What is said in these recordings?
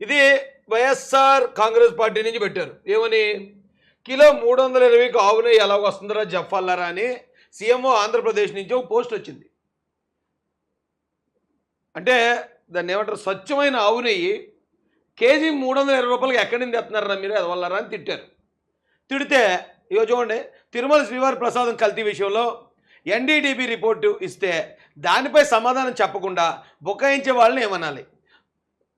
ఇది వైఎస్ఆర్ కాంగ్రెస్ పార్టీ నుంచి పెట్టారు. ఏమని? కిలో మూడు వందల ఇరవైకి ఆవు నెయ్యి ఎలా వస్తుందరా జఫల్లరా అని సీఎంఓ ఆంధ్రప్రదేశ్ నుంచి ఒక పోస్ట్ వచ్చింది. అంటే దాన్ని ఏమంటారు? స్వచ్ఛమైన ఆవు నెయ్యి కేజీ మూడు వందల ఇరవై రూపాయలకి ఎక్కడి నుంచి తెస్తున్నారా మీరు? ఎదవల్లారా అని తిట్టారు. తిడితే ఇగో చూడండి తిరుమల శ్రీవారి ప్రసాదం కల్తీ విషయంలో ఎన్డీడీబీ రిపోర్టు ఇస్తే దానిపై సమాధానం చెప్పకుండా బుకాయించే వాళ్ళని ఏమనాలి?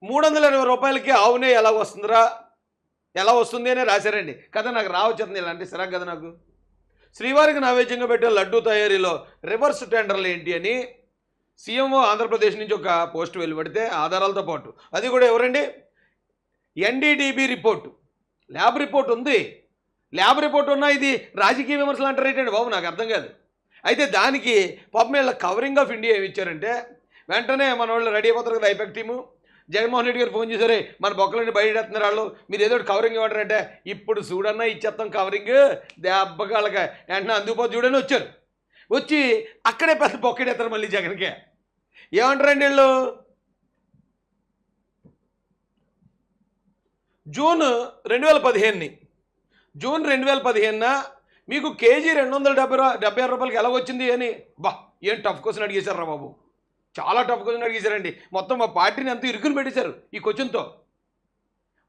మూడు వందల ఇరవై రూపాయలకి ఆవునే ఎలా వస్తుందిరా? ఎలా వస్తుంది అనే రాశారండి. కదా నాకు రావచ్చింది ఇలాంటి సిరాక్ కదా నాకు. శ్రీవారికి నైవేద్యంగా పెట్టే లడ్డూ తయారీలో రివర్స్ టెండర్లు ఏంటి అని సీఎంఓ ఆంధ్రప్రదేశ్ నుంచి ఒక పోస్ట్ వెలువడితే ఆధారాలతో పాటు. అది కూడా ఎవరండి? NDDB report. ల్యాబ్ రిపోర్ట్ ఉంది. ల్యాబ్ రిపోర్ట్ ఉన్నా ఇది రాజకీయ విమర్శలు అంటారు ఏంటండి బాబు? నాకు అర్థం కాదు. అయితే దానికి పాపం వీళ్ళ కవరింగ్ ఆఫ్ ఇండియా ఏమి ఇచ్చారంటే వెంటనే మన వాళ్ళు రెడీ అయిపోతారు కదా ఐపెక్ టీము. జగన్మోహన్ రెడ్డి గారు ఫోన్ చేశారే మన బొక్కలని బయటేస్తున్నారు వాళ్ళు. మీరు ఏదో కవరింగ్ ఇవ్వంటారంటే ఇప్పుడు చూడన్నా ఇచ్చేస్తాం కవరింగ్ దెబ్బకాళ్ళకి. వెంటనే అందుకుపోతే చూడని వచ్చారు. వచ్చి అక్కడే పెద్ద బొక్కడెత్తారు మళ్ళీ జగన్కే. ఏమంటారండి వీళ్ళు? జూన్ రెండు వేల పదిహేనుని. జూన్ రెండు వేల పదిహేనున మీకు కేజీ రెండు వందల డెబ్బై డెబ్బై ఆరు రూపాయలకి ఎలా వచ్చింది అని? బా ఏం టఫ్ క్వశ్చన్ అడిగేశారు రా బాబు. చాలా టఫ్ క్వశ్చన్ అడిగేశారండి. మొత్తం మా పార్టీని అంతా ఇరుకుని పెట్టేశారు ఈ క్వశ్చన్తో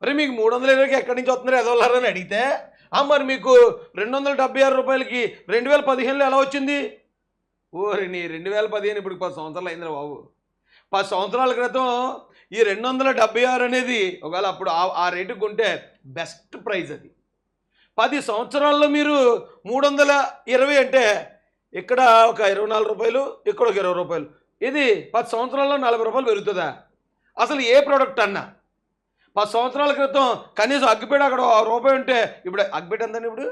మరి మీకు మూడు వందల ఇరవైకి ఎక్కడి నుంచి వస్తున్నారు ఎదవలారని అడిగితే మరి మీకు రెండు వందల డెబ్బై ఆరు రూపాయలకి రెండు వేల పదిహేనులో ఎలా వచ్చింది? ఓరి నీ రెండు వేల పదిహేను ఇప్పుడు పది సంవత్సరాలు అయిందిరా బాబు. పది సంవత్సరాల క్రితం ఈ రెండు వందల డెబ్బై ఆరు అనేది ఒకవేళ అప్పుడు ఆ- ఆ రేటుకు కొంటే బెస్ట్ ప్రైజ్ అది. పది సంవత్సరాల్లో మీరు మూడు వందల ఇరవై అంటే ఇక్కడ ఒక ఇరవై నాలుగు రూపాయలు ఇక్కడ ఒక ఇరవై రూపాయలు. ఇది పది సంవత్సరాల్లో నలభై రూపాయలు పెరుగుతుందా? అసలు ఏ ప్రోడక్ట్ అన్నా? పది సంవత్సరాల క్రితం కనీసం అగ్గిపేట అక్కడ రూపాయి ఉంటే ఇప్పుడు అగ్గిపేట ఎంతండి ఇప్పుడు?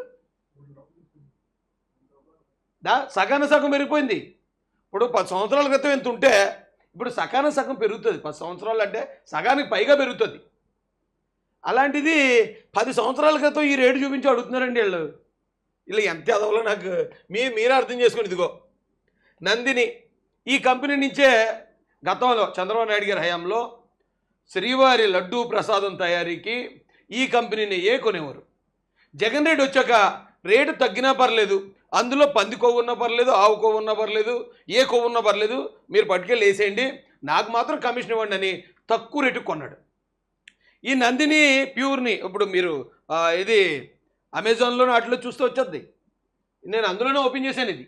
దా సగాన సగం పెరిగిపోయింది. ఇప్పుడు పది సంవత్సరాల క్రితం ఎంత ఉంటే ఇప్పుడు సగాన సగం పెరుగుతుంది. పది సంవత్సరాలు అంటే సగానికి పైగా పెరుగుతుంది. అలాంటిది పది సంవత్సరాల క్రితం ఈ రేటు చూపించి అడుగుతున్నారండి వీళ్ళు. వీళ్ళు ఎంత ఎదవలో నాకు మీ మీరే అర్థం చేసుకోండి ఇదిగో. నందిని ఈ కంపెనీ నుంచే గతంలో చంద్రబాబు నాయుడు గారి హయాంలో శ్రీవారి లడ్డూ ప్రసాదం తయారీకి ఈ కంపెనీని ఏ కొనేవారు జగన్ రెడ్డి వచ్చాక రేటు తగ్గినా పర్లేదు అందులో పంది కొవ్వు ఉన్నా పర్లేదు ఆవు కొవ్వు ఉన్నా పర్లేదు ఏ కొవ్వు ఉన్నా పర్లేదు మీరు పట్టుకెళ్ళి వేసేయండి నాకు మాత్రం కమిషన్ ఇవ్వండి అని తక్కువ రేటుకు కొన్నాడు. ఈ నందిని ప్యూర్ని ఇప్పుడు మీరు ఇది అమెజాన్లో వాటిలో చూస్తే వచ్చేది. నేను అందులోనే ఓపెన్ చేశాను ఇది.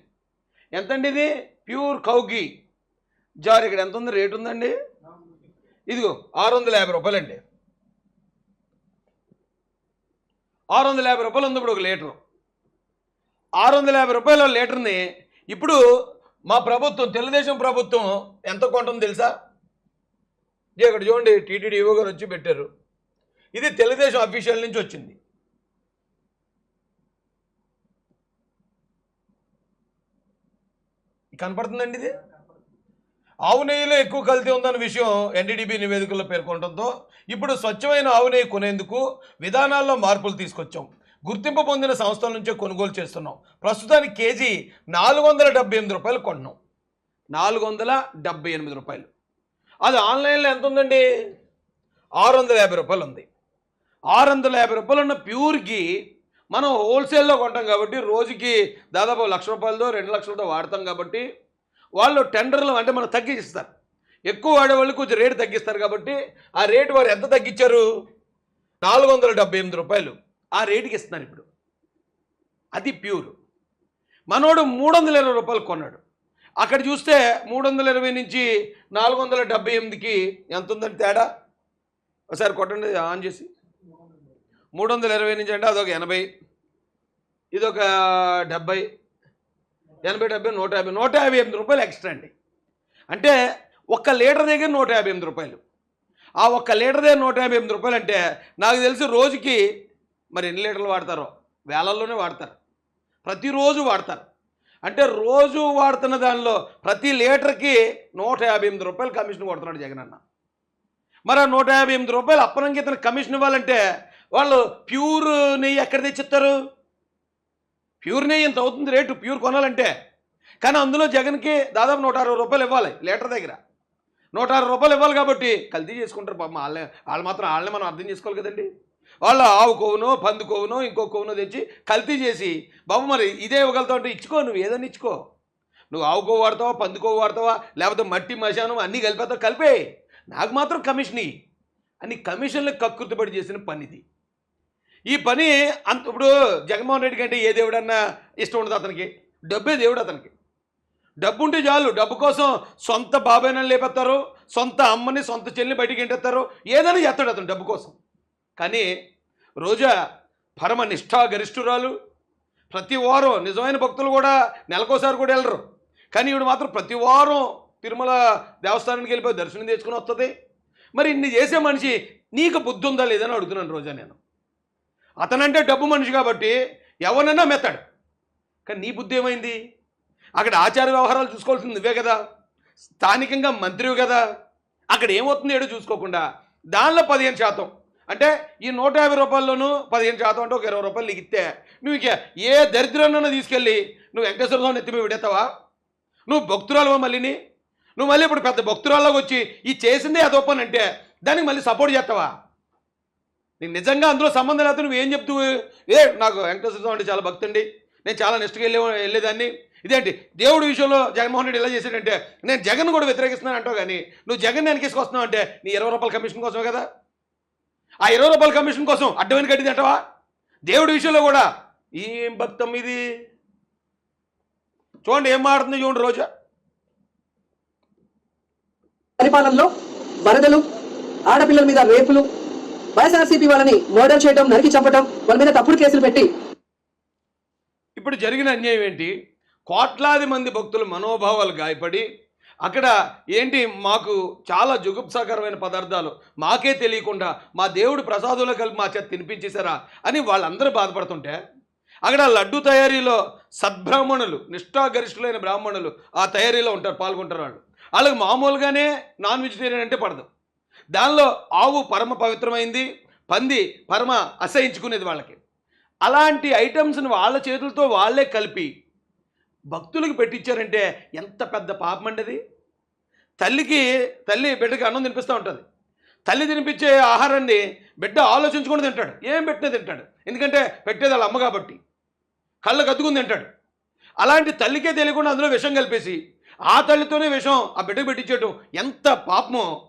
ఎంతండి ఇది? ప్యూర్ కౌగి. జార్ ఇక్కడ ఎంత ఉంది? రేటు ఉందండి? ఇదిగో ఆరు వందల యాభై రూపాయలండి. ఆరు వందల యాభై రూపాయలు ఉంది ఇప్పుడు ఒక లీటరు. ఆరు వందల యాభై రూపాయల లీటర్ని ఇప్పుడు మా ప్రభుత్వం తెలుగుదేశం ప్రభుత్వం ఎంత కొంటుంది తెలుసా? ఇక్కడ చూడండి టీటీడీ ఈవో గారు వచ్చి పెట్టారు. ఇది తెలుగుదేశం అఫీషియల్ నుంచి వచ్చింది. కనపడుతుందండి ఇది? ఆవు నెయ్యిలో ఎక్కువ కల్తీ ఉందన్న విషయం ఎన్డీడీబీ నివేదికలో పేర్కొనడంతో ఇప్పుడు స్వచ్ఛమైన ఆవు నెయ్యి కొనేందుకు విధానాల్లో మార్పులు తీసుకొచ్చాం. గుర్తింపు పొందిన సంస్థల నుంచే కొనుగోలు చేస్తున్నాం. ప్రస్తుతానికి కేజీ నాలుగు వందల డెబ్బై ఎనిమిది రూపాయలు కొన్నాం. నాలుగు వందల డెబ్బై ఎనిమిది రూపాయలు. అది ఆన్లైన్లో ఎంత ఉందండి ఆరు వందల యాభై రూపాయలు ఉంది. ఆరు వందల యాభై రూపాయలు ఉన్న ప్యూర్కి మనం హోల్సేల్లో కొంటాం కాబట్టి రోజుకి దాదాపు లక్ష రూపాయలతో రెండు లక్షలతో వాడతాం కాబట్టి వాళ్ళు టెండర్లు అంటే మనం తగ్గిస్తారు ఎక్కువ వాడేవాళ్ళు కొంచెం రేటు తగ్గిస్తారు కాబట్టి ఆ రేటు వారు ఎంత తగ్గించారు? నాలుగు వందల డెబ్బై ఎనిమిది రూపాయలు. ఆ రేటుకి ఇస్తున్నారు ఇప్పుడు. అది ప్యూర్. మనోడు మూడు వందల ఇరవై రూపాయలు కొన్నాడు. అక్కడ చూస్తే మూడు వందల ఇరవై నుంచి నాలుగు వందల డెబ్బై ఎనిమిదికి ఎంత ఉందని తేడా? ఒకసారి కొట్టండి ఆన్ చేసి. మూడు వందల ఇరవై నుంచి అంటే అదొక ఎనభై. ఇదొక డెబ్బై. ఎనభై డెబ్బై నూట యాభై. నూట యాభై ఎనిమిది రూపాయలు ఎక్స్ట్రా అండి. అంటే ఒక్క లీటర్ దగ్గర నూట యాభై ఎనిమిది రూపాయలు. ఆ ఒక్క లీటర్ దగ్గర నూట యాభై ఎనిమిది రూపాయలు అంటే నాకు తెలిసి రోజుకి మరి ఎన్ని లీటర్లు వాడతారో? వేలల్లోనే వాడతారు. ప్రతిరోజు వాడతారు. అంటే రోజు వాడుతున్న దానిలో ప్రతి లీటర్కి నూట యాభై ఎనిమిది రూపాయలు కమిషన్ కొడుతున్నాడు జగన్ అన్న మరి ఆ నూట యాభై ఎనిమిది రూపాయలు అప్పనంకి ఇతను కమిషన్ ఇవ్వాలంటే వాళ్ళు ప్యూర్ నెయ్యి ఎక్కడ తెచ్చిస్తారు? ప్యూర్ నెయ్యి ఇంత అవుతుంది రేటు ప్యూర్ కొనాలంటే. కానీ అందులో జగన్కి దాదాపు నూట అరవై రూపాయలు ఇవ్వాలి లీటర్ దగ్గర. నూట అరవై రూపాయలు ఇవ్వాలి కాబట్టి కల్తీ చేసుకుంటారు పాపం వాళ్ళే వాళ్ళు మాత్రం వాళ్ళని మనం అర్థం చేసుకోవాలి కదండి. వాళ్ళు ఆవు కొవ్వునో పందు కొవ్వునో ఇంకో కొవ్వునో తెచ్చి కల్తీ చేసి బాబు మరి ఇదే ఇవ్వగలుగుతావు అంటే ఇచ్చుకో నువ్వు ఏదైనా ఇచ్చుకో. నువ్వు ఆవు కొవ్వు వాడతావా పందు కొవ్వు వాడతావా లేకపోతే మట్టి మశానం అన్నీ కలిపేస్తావు కలిపే నాకు మాత్రం కమిషన్ అని కమిషన్లకు కక్కుర్తిపడి చేసిన పని ఇది ఈ పని అంత ఇప్పుడు జగన్మోహన్ రెడ్డి కంటే ఏ దేవుడన్నా ఇష్టం ఉండదు అతనికి. డబ్బే దేవుడు అతనికి. డబ్బు ఉంటే చాలు. డబ్బు కోసం సొంత బాబాయ్నని లేపెత్తారు సొంత అమ్మని సొంత చెల్లిని బయటికి ఎంటెత్తారు ఏదైనా చేస్తాడు అతను డబ్బు కోసం. కానీ రోజా పరమ నిష్ఠా గరిష్ఠురాలు. ప్రతి వారం నిజమైన భక్తులు కూడా నెలకోసారి కూడా వెళ్ళరు. కానీ ఈవిడ మాత్రం ప్రతి వారం తిరుమల దేవస్థానానికి వెళ్ళిపోయి దర్శనం చేసుకుని వస్తుంది. మరి ఇన్ని చేసే మనిషి నీకు బుద్ధి ఉందా లేదని అడుగుతున్నాను రోజా నేను. అతనంటే డబ్బు మనిషి కాబట్టి ఎవరినైనా మెత్తాడు. కానీ నీ బుద్ధి ఏమైంది? అక్కడ ఆచార వ్యవహారాలు చూసుకోవాల్సింది నువ్వే కదా. స్థానికంగా మంత్రివి కదా. అక్కడ ఏమవుతుంది ఏడో చూసుకోకుండా? దానిలో పదిహేను శాతం. అంటే ఈ నూట యాభై రూపాయల్లోనూ పదిహేను శాతం అంటే ఒక ఇరవై రూపాయలు నీకు ఇస్తే నువ్వు ఇక ఏ దరిద్రాన్నో తీసుకెళ్ళి నువ్వు వెంకటేశ్వర స్వామిని ఎత్తిపోయి విడేతావా నువ్వు భక్తురాలువా మళ్ళీని? నువ్వు మళ్ళీ ఇప్పుడు పెద్ద భక్తురాల్లోకి వచ్చి ఈ చేసిందే అదొప్పనంటే దానికి మళ్ళీ సపోర్ట్ చేస్తావా? నీకు నిజంగా అందులో సంబంధం లేకపోతే నువ్వు ఏం చెప్తూ ఏ నాకు వెంకటేశ్వర స్వామి అంటే చాలా భక్తి అండి. నేను చాలా నెక్స్ట్కి వెళ్ళే వెళ్ళేదాన్ని. ఇదేంటి? దేవుడి విషయంలో జగన్మోహన్ రెడ్డి ఎలా చేశాడంటే నేను జగన్ కూడా వ్యతిరేకిస్తున్నాను అంటావు కానీ నువ్వు జగన్ వెనకేసుకొస్తున్నావు అంటే నీ ఇరవై రూపాయల కమిషన్ కోసమే కదా? ఆ ఇరవై రూపాయల కమిషన్ కోసం అడ్డమైన కట్టింది అంటావా దేవుడి విషయంలో కూడా ఏం భక్తం ఇది? చూడండి ఏం మాడుతుంది చూడండి రోజా. పరిపాలనలో వరదలు ఆడపిల్లల మీద రేపులు వైఎస్ఆర్సీపీ వాళ్ళని మర్డర్ చేయడం నరికి చంపడం వాళ్ళ మీద తప్పుడు కేసులు పెట్టి ఇప్పుడు జరిగిన అన్యాయం ఏంటి? కోట్లాది మంది భక్తుల మనోభావాలు గాయపడి అక్కడ ఏంటి మాకు చాలా జుగుప్సాకరమైన పదార్థాలు మాకే తెలియకుండా మా దేవుడు ప్రసాదంలో కలిపి మా చేత తినిపించేశారా అని వాళ్ళందరూ బాధపడుతుంటే అక్కడ లడ్డు తయారీలో సద్బ్రాహ్మణులు నిష్ఠాగరిష్ఠులైన బ్రాహ్మణులు ఆ తయారీలో ఉంటారు పాల్గొంటారు వాళ్ళు. వాళ్ళకి మామూలుగానే నాన్ వెజిటేరియన్ అంటే పడదు. దానిలో ఆవు పరమ పవిత్రమైంది పంది పరమ అసహించుకునేది వాళ్ళకి. అలాంటి ఐటమ్స్ని వాళ్ళ చేతులతో వాళ్ళే కలిపి భక్తులకు పెట్టించారంటే ఎంత పెద్ద పాపం అండి అది తల్లికి తల్లి బిడ్డకి అన్నం తినిపిస్తూ ఉంటుంది. తల్లి తినిపించే ఆహారాన్ని బిడ్డ ఆలోచించుకొని తింటాడు. ఏం పెట్టినా తింటాడు. ఎందుకంటే పెట్టేది వాళ్ళ అమ్మ కాబట్టి. కళ్ళు కత్తుకుని తింటాడు. అలాంటి తల్లికే తెలియకుండా అందులో విషం కలిపేసి ఆ తల్లితోనే విషం ఆ బిడ్డకు పెట్టించేయటం ఎంత పాపమో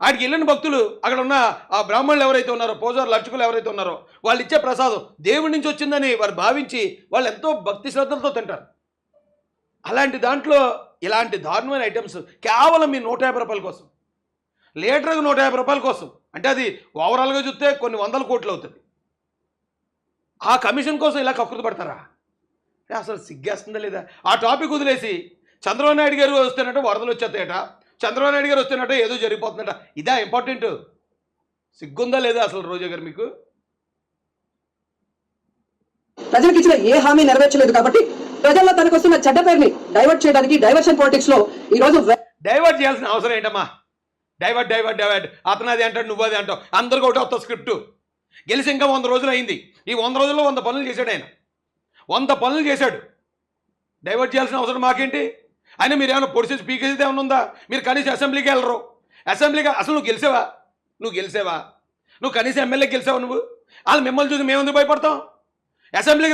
ఆడికి వెళ్ళిన భక్తులు అక్కడ ఉన్న ఆ బ్రాహ్మణులు ఎవరైతే ఉన్నారో పూజారులు అర్చకులు ఎవరైతే ఉన్నారో వాళ్ళు ఇచ్చే ప్రసాదం దేవుడి నుంచి వచ్చిందని వారు భావించి వాళ్ళు ఎంతో భక్తి శ్రద్ధలతో తింటారు. అలాంటి దాంట్లో ఇలాంటి దారుణమైన ఐటమ్స్ కేవలం మీ నూట యాభై రూపాయల కోసం. లీటర్కి నూట యాభై రూపాయల కోసం. అంటే అది ఓవరాల్గా చూస్తే కొన్ని వందల కోట్లు అవుతుంది. ఆ కమిషన్ కోసం ఇలా కకృతి పడతారా? అసలు సిగ్గేస్తుందా లేదా? ఆ టాపిక్ వదిలేసి చంద్రబాబు నాయుడు గారు వస్తేనట వరదలు వచ్చేస్తాయట. చంద్రబాబు నాయుడు గారు వస్తేనట ఏదో జరిగిపోతుందట. ఇదా ఇంపార్టెంట్ సిగ్గుందా లేదా అసలు రోజా గారు మీకు? ప్రజలకు ఇచ్చిన ఏ హామీ నెరవేర్చలేదు కాబట్టి ప్రజల్లో తనకు వస్తున్న చెడ్డ పేరుని డైవర్ట్ చేయడానికి డైవర్షన్ పాలిటిక్స్లో ఈ రోజు డైవర్ట్ చేయాల్సిన అవసరం ఏంటమ్మా? డైవర్ట్ డైవర్ట్ డైవర్ట్ అతను అది అంటాడు నువ్వు అది అంటావు. అందరికి ఒకటి వస్తా స్క్రిప్ట్ గెలిచి ఇంకా వంద రోజులు అయింది. ఈ వంద రోజుల్లో వంద పనులు చేశాడు ఆయన. వంద పనులు చేశాడు. డైవర్ట్ చేయాల్సిన అవసరం మాకేంటి? అయినా మీరు ఏమైనా పొడిచేసి పీకేసేది ఏమైనా ఉందా? మీరు కనీసం అసెంబ్లీకి వెళ్ళరు. అసెంబ్లీకి అసలు నువ్వు గెలిచావా? నువ్వు గెలిచావా? నువ్వు కనీసం ఎమ్మెల్యే గెలిచావా నువ్వు? వాళ్ళు మిమ్మల్ని చూసి మేము ఎందుకు భయపడతాం? అసెంబ్లీకి